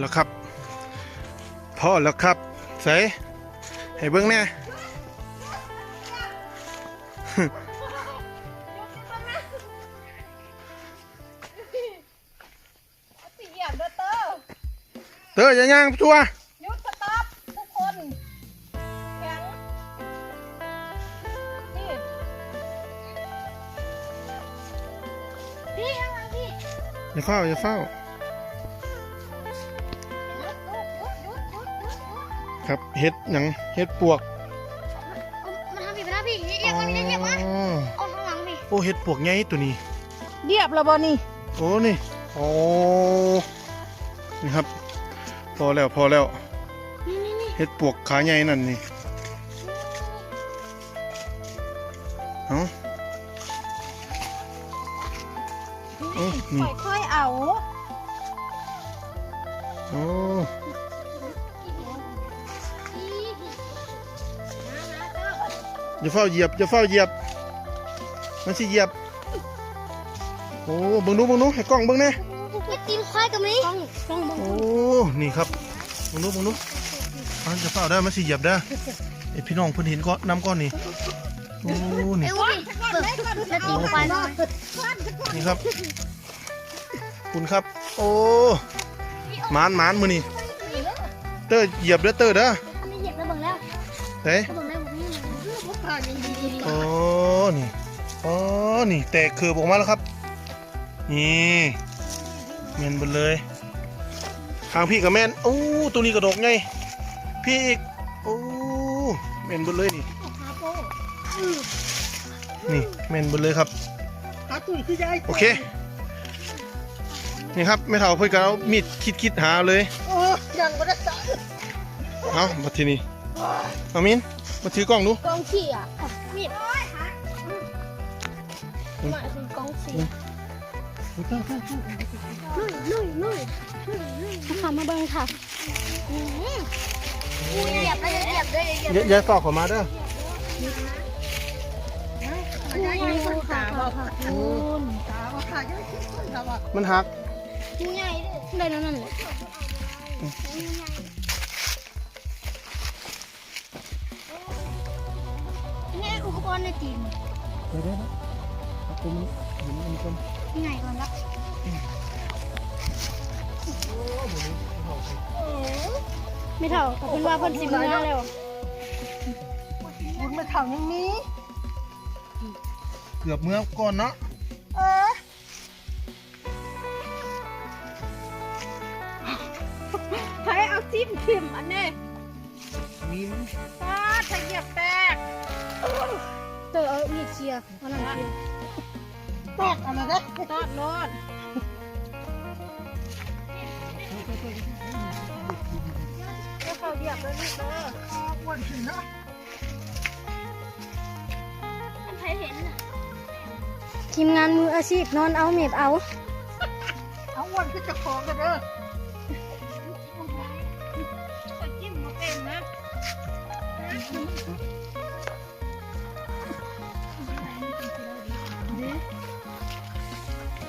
แล้วครับพ่อแล้วครับใส่ให้เบิ้งแน่สี่เหลี่ยมเด้อเตอร์เตออย่าย่างตัวหยุดสต็อปทุกคนแข็งนี่พี่ข้างหลังพี่อย่าเฝ้าอย่าเฝ้า ครับเฮ็ดหยังเฮ็ดปวกมันทำผิดไปแล้วพี่เรียกมันไม่ได้เรียกมันอ๋อเอาข้างหลังพี่โอ้เฮ็ดปวกใหญ่ตัวนี้เรียบแล้วบอนี่โอ้นี่โอ้นี่ครับ พอแล้วพอแล้วนี่นี่นี่เฮ็ดปวกขาใหญ่นั่นนี่เอ้าเอ้านี่ค่อยๆเอาโอ้ อย่าเฝ้าเหยียบอย่าเฝ้าเหยียบ มันสิเหยียบ โอ้เบิ่งดูเบิ่งดูให้กล้องเบิ่งแน่ไปตีนควายกันไหมต้องต้องบังโอ้นี่ครับมึงนู้มึงนู้มันจะเฝ้าได้มันสิเหยียบได้ไอพี่น้องเพิ่นเห็นก็น้ำก้อนนี่โอ้นี่เอ้ยจะตีนควายเนาะนี่ครับ คุณครับ โอ้หมานหมานมือนี่เตอร์เหยียบเด้อเตอร์เด้อไม่เหยี ยังดีโอ้นี่โอ้นี่ แตกเคือบออกมาแล้วครับ นี่เมนหมดเลยทางพี่กับแม่นโอ้ตัวนี้กระดกไง พี่อีก โอ้เมนหมดเลยนี่ขาโป้นี่เมนหมดเลยครับขาตุ๋ยคือยายโอเค นี่ครับไม่เท่าเพื่อนก็เอามีดคิดคิดหาเลยโอ้ยังไม่ได้สั่งเอามาทีนี้เอามิน มาถือกล้องดูกองขี่อะมีดหมายถึงกองขี่นุ่ยนุ่ยนุ่ยขามาเบิ้งค่ะเหยียบเลยเหยียบเลยเหยียบอย่าอย่าฝากเขอมาเด้อขาบอกค่ะคุณมันหักใหญ่เลยได้นั่นเลย นี่อุปกรณ์ในทีมเดี๋ยวได้นะเอาตัวนี้เห็นมันกันใหญ่ก่อนละไม่เท่าขอบคุณว่าเพิ่นสิบเนื้อแล้วบุญมาเข่ายังนี้ เกือบเมื่อก่อนเนาะเออใช้เอาจิ้มทิมอันนี้มีนป้าดถ้าเหยียบแตก เตอเอามีดเชียร์เอาหนังเชียร์แตกอะไรนะตอดรอดให้เขาเหยียบเลยลูกเด้ออ้วนขึ้นเนาะใครเห็นทีมงานมืออาชีพนอนเอาเมีบเอา เอาอ้วนขึ้นจะคอกันเด้อ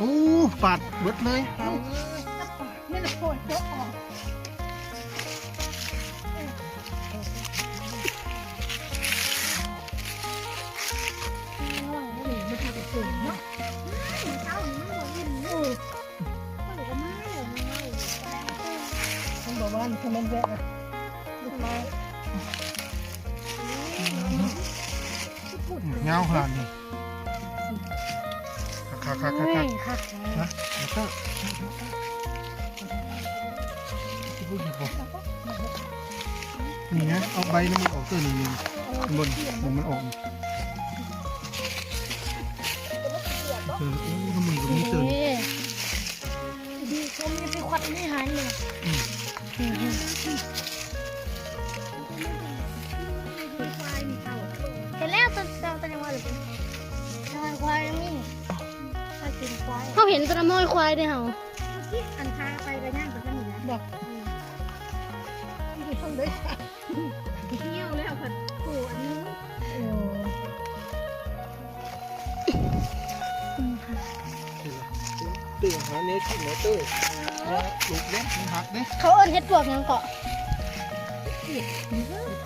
อ้ฝาดเบิดเลยเอานี่ละโคนเจ้าออกมันบอกว่ามันแวะลูกไม้เงาขนาดนี้ คักคักคักคักคักค่ะนะแล้วก็พูดดีบอกนี่นะเอาใบนี่มันออกตัวนี้นี่บนมันมันออกเออโอ้ทำไมกับนี้เตือนดีชมยังไปควัดไม่หายเลย เขาเห็นตอนมอยควายด้วยเหรออันทาไปไปย่างกับกันอยู่นะบอกมันต้องได้เที่ยวแล้วค่ะโอ้อันนี้โอ้ตื่นหาเนื้อกินเนื้อเต้ยเอลูกเล็กมันหักเด้เขาเอิ้นเฮ็ดปวกหยังเกาะ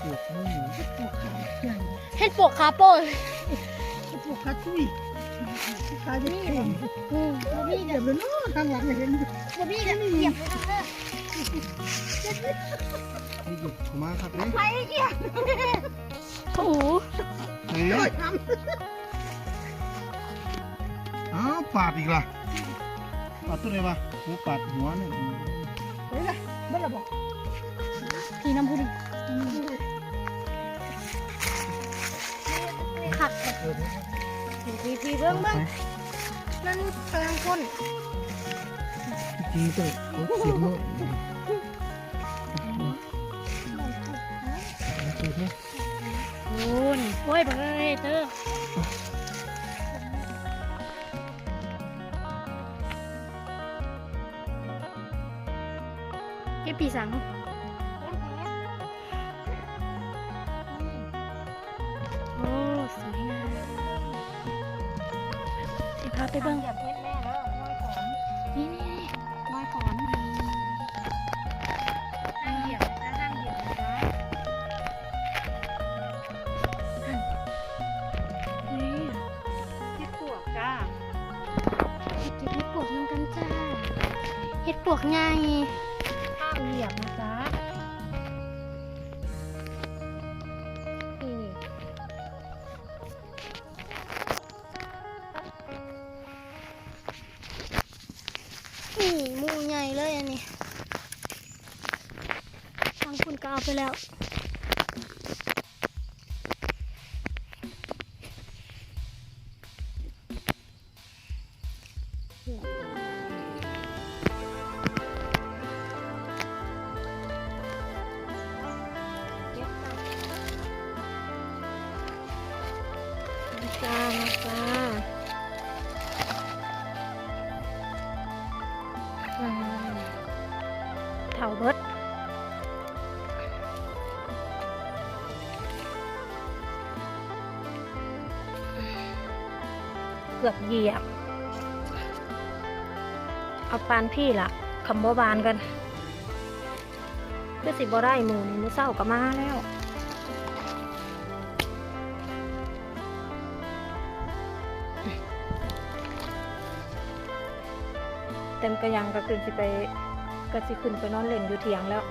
ปลูกมือหมูปวดขาใหญ่เฮ็ดปวกคาโป้ยปวดขาตุ้ย ขาจะนี่เอืมบ่มีเดี๋ยวเลยเนาะข้างหลังเห็นบ่มีก็เหยียบไปทางเด้อนี่หยุดเข้ามาครับนี่ไปเหยียบโอ้โหเฮ้ยอ้าวปาดอีกล่ะปาดตัวไหนวะหัวปาดหัวเนี่ยเฮ้ยเบิ่งละบอกพี่น้ำพุดิขัด พี่พี่พี่เบิ้งเบิ้งนั่นกำลังพ่นจริงจังเขาเสียงเนาะเปิดไหมโอ้ยโอ้ยบังเลยเตอร์เก็บปีสังาไปเบิ้งเหยียบเพชรแม่แล้วน้อยขอนนี่นี่นี่น้อยขอนห้ามเหยียบนะห้ามเหยียบนะนี่เห็ดปวกจ้าเก็บเห็ดปวกน้ำกันจ้าเห็ดปวกไง ไปแล้วจ้าจ้า กือบเหยียบ เอาปานพี่ล่ะคำบ่บานกันคือสิบ่ได้มือนี่มือเศร้าก็มาแล้วเต็มกระยังก็คือสิไปก็สิขึ้นไปนอนเล่นอยู่เถียงแล้ว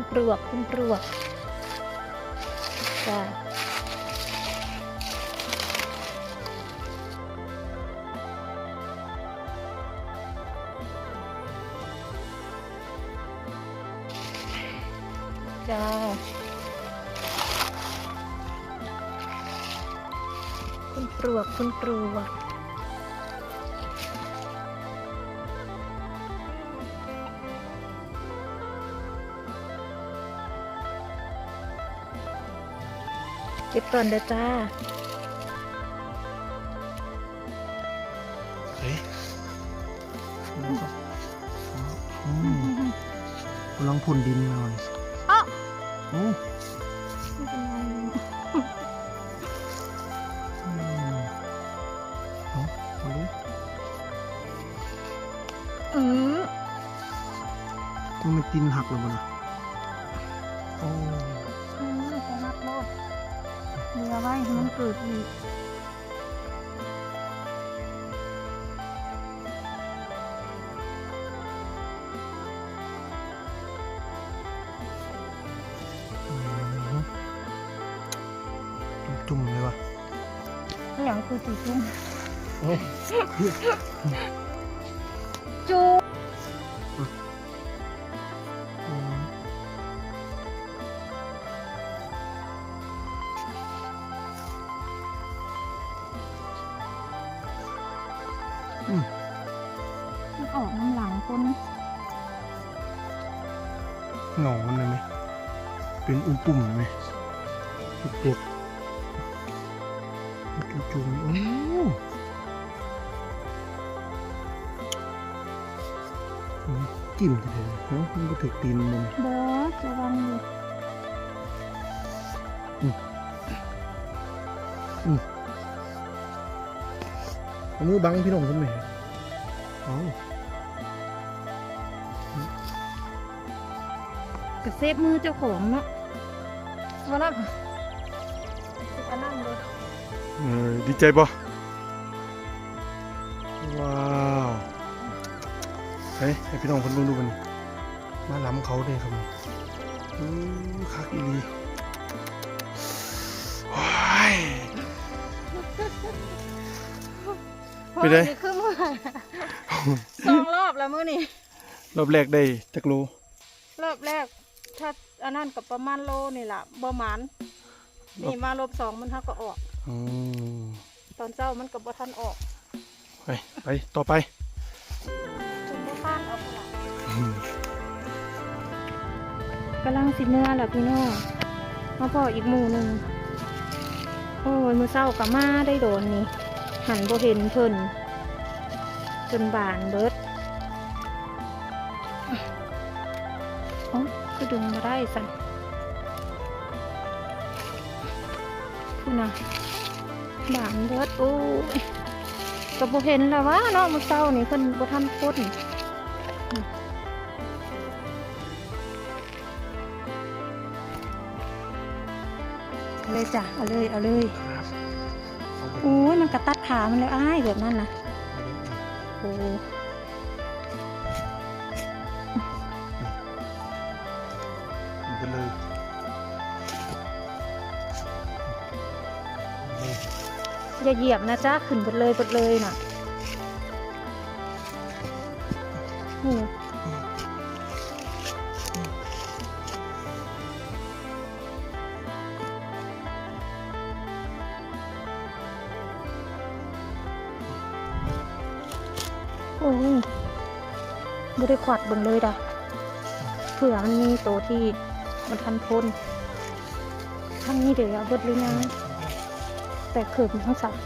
คุณปลวกคุณปลวกจ้าจ้าคุณปลวกคุณปลวก เก็บก่อนเด้อจ้า เฮ้ยดูครับอืมกำลังพ่นดินหน่อยอ๊ะ โอ้ไม่เป็นไรอืมเอาเอาดิอืมนี่มันดินหักแล้วมั้ง รือไว้ให้มันเกิดอีกอืมจุ่มๆเลยวะอย่างคือสีจุ้มโอ้จูอื มมันออกน้ำหลังคนเหงามันเลยไหม เป็นอุ้มปุ่มเลยไหมเด็กๆจุ่มๆโอ้อืมจิ้มจะเลยเนาะมันก็ถึกตีนมันบอสระวังอยู่เอา มือบังพี่น้องทำไมเอากระเซฟมือเจ้าของเนาะว่าละอันนั้นเลยเออดีใจปะว้าวเฮ้ยให้พี่น้องคนดูดูกันนี่มาล้ำเขาเลยครับนี่อู้คักอีหลี ไปเลยพราะว่านี่คือมือสองรอบแล้วมือนี่รอบแรกได้จักโลรอบแรก ถ้าอันนั้นกับประมาณโลนี่แหละประมาณนี่มารอบสองมันทักก็ออกอืมตอนเช้ามันกับบ่ทันออก ไปไปต่อไปจนบ่ทันเอาไปละอืมกำลังสิเนื้อแหละพี่น้องมาพออีกหมู่หนึ่งโอ้ยมือเศร้ากับมาได้โดนนี่ หันบ่เห็นเพิ่นจนบานเบิดอ๋อก็ดึงมาได้สันพูดนะบานเบิดโอ้ยก็บ่เห็นแล้ววะเนาะมือเศร้านี่เพิ่นบ่ทันพ้นเอาเลยจ้ะเอาเลยเอาเลยครับ โอ้ยมันกระตัดขามันแล้วอ้ายแบบนั้นนะโอ้อาไปเลยนี่อย่าเหยียบนะจ้าขึ้นหมดเลยหมดเลยน่ะโอ้ ยไม่ได้ขวัดบิ่งเลยด่ะเผื่อมันมีโตที่มันทันพ้นทั้งนี้เดี๋ยวเอาเบิดหรือยังแต่เขิมทั้งสาม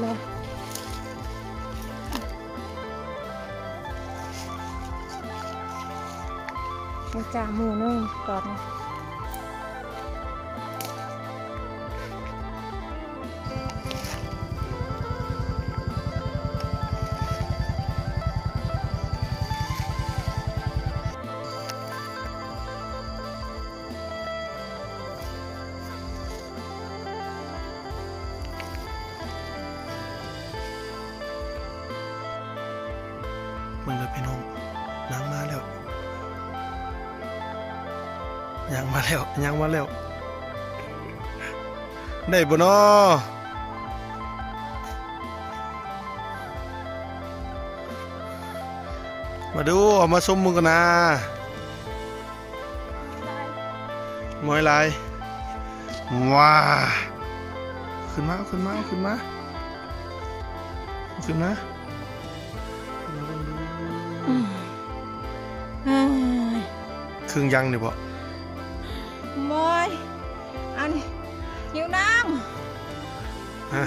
แล้วจ่าหมูนึ่งก่อนนะ เบิ่งเลยพี่น้องนางมาแล้วยางมาแล้วยางมาแล้ว ได้บ่นอมาดูเอามาชมมึงกันนะมอยลายว้าขึ้นมาขึ้นมาขึ้นมาขึ้นมา ครื่องยังเนี่ยบ่มอยอันหิวน้ฮะ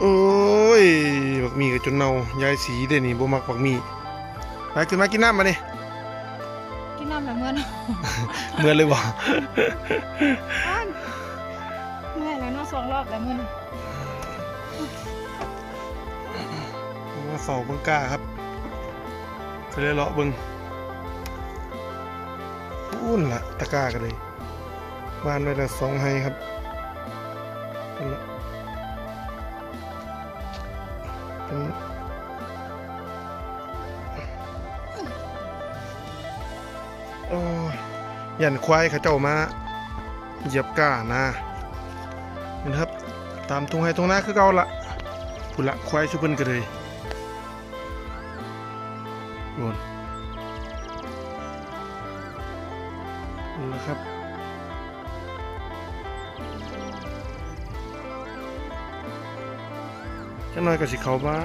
โอ้ยบักหมี่กับจนเน่ายายสีเด้นี่บ่มักบักหมี่ไปขึ้นมากินน้ำมาดิำกินน้ำแบบเมื่อนะเหมือนเลยบ่อันเมื่อยแล้วเนาะสองรอบแล้วมื่อนะ มาเฝ้าเบิ่งกล้าครับก็เลยเลาะเบิ่งอุ่นละตะกร้ากันเลยบ้านไว้ละสองไฮครับเป็นโอ้ยยันควายเขาเจ้ามาเหยียบก้านะเห็นครับ ตามตรงให้ตรงหน้าคือเก่าละพุ่นละควายชุบเพิ่นกันเลยโอนนี่นะครับจังน้อยก็สิเขาบ้า